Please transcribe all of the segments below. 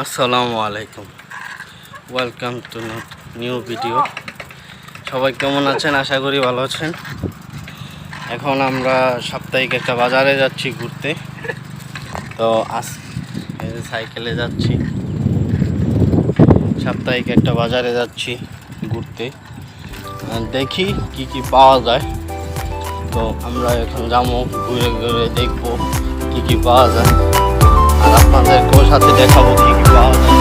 আসসালামু আলাইকুম। Welcome to new video সবাই কেমন আছেন? আশা করি ভালো আছেন। এখন আমরা সাপ্তাহিক একটা বাজারে যাচ্ছি ঘুরতে। তো আস সাইকেলে যাচ্ছি। সাপ্তাহিক একটা বাজারে যাচ্ছি ঘুরতে। দেখি কি কি পাওয়া যায়। তো আমরা এখন যাব, ঘুরে ঘুরে দেখব কি কি পাওয়া যায়। আপনাদেরকেও সাথে দেখাবো কি কি পাওয়া যায়।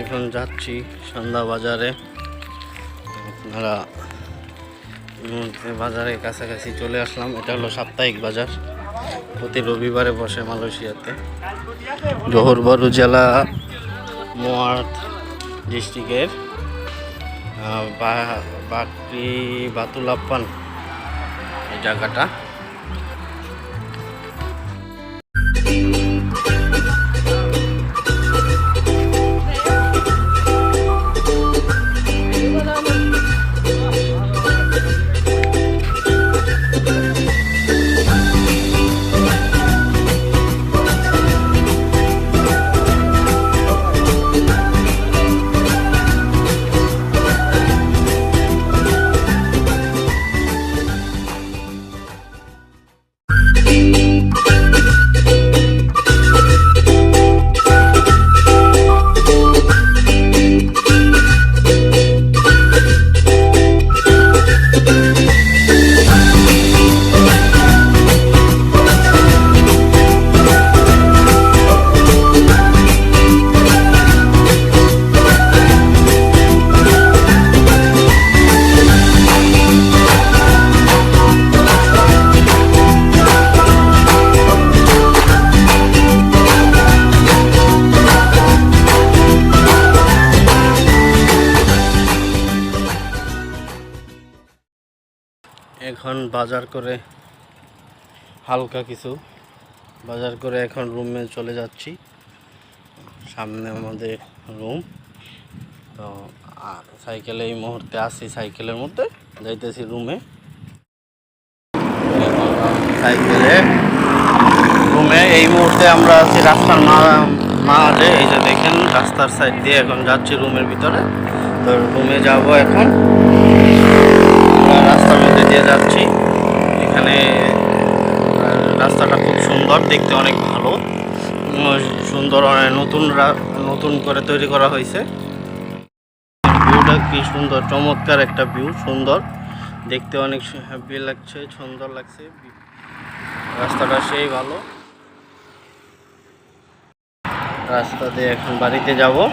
এখন যাচ্ছি সন্ধ্যা বাজারে। আপনারা বাজারের কাছাকাছি চলে আসলাম। এটা হলো সাপ্তাহিক বাজার। প্রতি রবিবারে বসে মালয়েশিয়াতে। জোহরবারু জেলা মোয়ার্থ ডিস্ট্রিক্টের বাকরি বাতুলাপ্পান। এই জায়গাটা। এখন বাজার করে হালকা কিছু। বাজার করে এখন রুমে চলে যাচ্ছি। সামনে আমাদের রুম তো, আর সাইকেলে এই মুহূর্তে আসি সাইকেলের মধ্যে। যাইতেছি রুমে সাইকেলে রুমে এই মুহূর্তে আমরা আছি রাস্তার মাঝে। এই যে দেখেন, রাস্তার সাইড দিয়ে এখন যাচ্ছি রুমের ভিতরে। তো রুমে যাব এখন। আমরা রাস্তার মধ্যে দিয়ে যাচ্ছি। এখানে রাস্তাটা খুব সুন্দর, দেখতে অনেক ভালো। সুন্দর নতুন রা- নতুন করে তৈরি করা হয়েছে। ভিউটা কি সুন্দর, চমৎকার একটা ভিউ, সুন্দর। দেখতে অনেক হ্যাপি লাগছে, সুন্দর লাগছে। রাস্তাটা সেই ভালো। রাস্তা দিয়ে এখন বাড়িতে যাব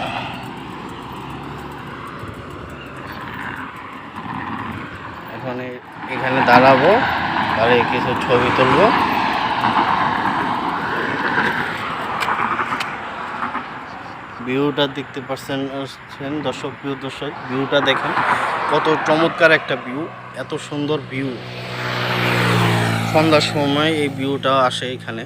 এখন এ- এখানে দাঁড়াবো, দাঁড়িয়ে কিছু ছবি তুলব। ভিউটা দেখতে পাচ্ছেন দর্শক ভিউ দর্শক, ভিউটা দেখেন। কত চমৎকার একটা ভিউ, এত সুন্দর ভিউ। সন্ধ্যার সময় এই ভিউটা আসে এখানে।